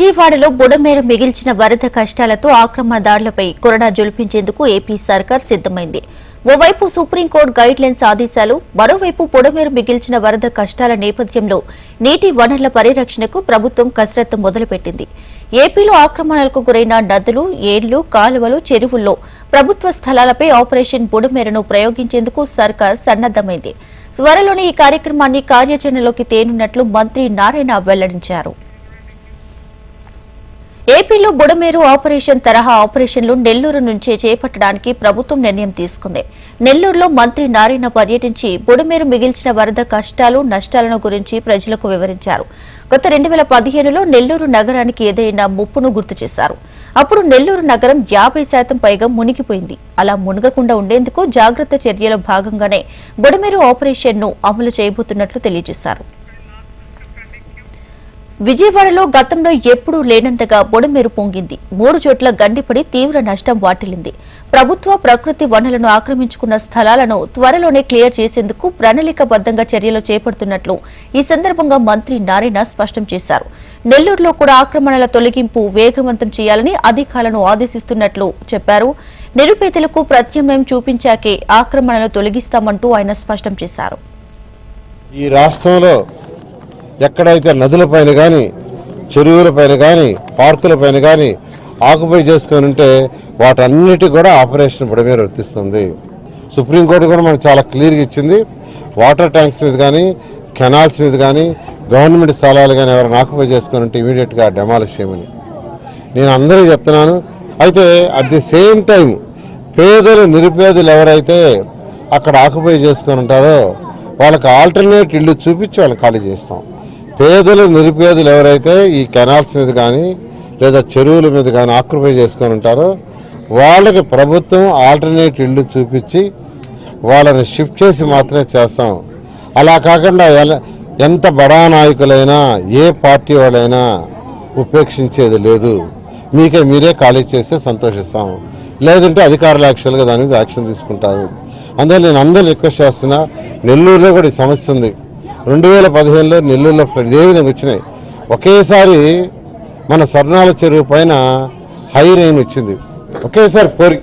విజయవాడలో బుడమేరు మిగిల్చిన వరద కష్టాలతో ఆక్రమణదారులపై కొరడా జొలిపించేందుకు ఏపీ సర్కార్ సిద్దమైంది ఓవైపు సుప్రీంకోర్టు గైడ్ లైన్స్ ఆదేశాలు మరోవైపు బుడమేరు మిగిల్చిన వరద కష్టాల నేపథ్యంలో నీటి వనరుల పరిరక్షణకు ప్రభుత్వం కసరత్తు మొదలుపెట్టింది. ఏపీలో ఆక్రమణలకు గురైన నదులు ఏళ్ళు కాలువలు చెరువుల్లో ప్రభుత్వ స్థలాలపై ఆపరేషన్ బుడమేరను ప్రయోగించేందుకు సర్కార్ సన్నద్దమైంది త్వరలోనే ఈ కార్యక్రమాన్ని కార్యాచరణలోకి తేనున్నట్లు మంత్రి నారాయణ వెల్లడించారు. ఏపీలో బుడమేరు ఆపరేషన్ తరహా ఆపరేషన్లు నెల్లూరు నుంచే చేపట్టడానికి ప్రభుత్వం నిర్ణయం తీసుకుంది. నెల్లూరులో మంత్రి నారాయణ పర్యటించి బుడమేరు మిగిల్చిన వరద కష్టాలు నష్టాలను గురించి ప్రజలకు వివరించారు. గత రెండు వేల పదిహేనులో నెల్లూరు నగరానికి ఎదురైన ముప్పును గుర్తు చేశారు. అప్పుడు నెల్లూరు నగరం యాభై శాతం పైగా మునిగిపోయింది. అలా మునగకుండా ఉండేందుకు జాగ్రత్త చర్యల భాగంగానే బుడమేరు ఆపరేషన్ను అమలు చేయబోతున్నట్లు తెలియజేశారు. విజయవాడలో గతంలో ఎప్పుడూ లేనంతగా బొడమేరు పొంగింది. మూడు చోట్ల గండిపడి తీవ్ర నష్టం వాటిల్లింది. ప్రభుత్వ ప్రకృతి వనరులను ఆక్రమించుకున్న స్థలాలను త్వరలోనే క్లియర్ చేసేందుకు ప్రణాళికబద్దంగా చర్యలు చేపడుతున్నట్లు ఈ సందర్భంగా మంత్రి నారాయణ స్పష్టం చేశారు. నెల్లూరులో కూడా ఆక్రమణల తొలగింపు వేగవంతం చేయాలని అధికారులను ఆదేశిస్తున్నట్లు చెప్పారు. నిరుపేదలకు ప్రత్యామ్నాయం చూపించాకే ఆక్రమణలు తొలగిస్తామంటూ ఆయన స్పష్టం చేశారు. ఈ రాష్ట్రంలో ఎక్కడైతే నదులపైన కానీ చెరువులపైన కానీ పార్కులపైన కానీ ఆకుపై చేసుకొని ఉంటే వాటన్నిటి కూడా ఆపరేషన్ బుడమేర వర్తిస్తుంది. సుప్రీంకోర్టు కూడా మనకు చాలా క్లియర్గా ఇచ్చింది. వాటర్ ట్యాంక్స్ మీద కానీ కెనాల్స్ మీద కానీ గవర్నమెంట్ స్థలాలు కానీ ఎవరైనా ఆకుపై చేసుకొని ఉంటే ఇమీడియట్గా డెమాలిష్ చేయమని. నేను అందరికీ చెప్తున్నాను. అయితే అట్ ది సేమ్ టైం పేదలు నిరుపేదలు ఎవరైతే అక్కడ ఆకుపై చేసుకొని ఉంటారో వాళ్ళకి ఆల్టర్నేట్ ఇల్లు చూపించి వాళ్ళకి ఖాళీ చేస్తాం. పేదలు నిరుపేదలు ఎవరైతే ఈ కెనాల్స్ మీద కానీ లేదా చెరువుల మీద కానీ ఆక్యుపై చేసుకొని ఉంటారో వాళ్ళకి ప్రభుత్వం ఆల్టర్నేట్ ఇల్లు చూపించి వాళ్ళని షిఫ్ట్ చేసి మాత్రమే చేస్తాం. అలా కాకుండా ఎంత బడా నాయకులైనా ఏ పార్టీ వాళ్ళైనా ఉపేక్షించేది లేదు. మీకే మీరే ఖాళీ చేస్తే సంతోషిస్తాం. లేదంటే అధికారులు యాక్చువల్గా దాని మీద యాక్షన్ తీసుకుంటారు. అందువల్ల నేను అందరూ రిక్వెస్ట్ చేస్తున్నా నెల్లూరులో కూడా ఈ సమస్య ఉంది. రెండు వేల పదిహేనులో నెల్లూరులో ఫ్లడ్ ఏ విధంగా వచ్చినాయి. ఒకేసారి మన స్వర్ణాల చెరువు పైన హై రైన్ వచ్చింది. ఒకేసారి పోరి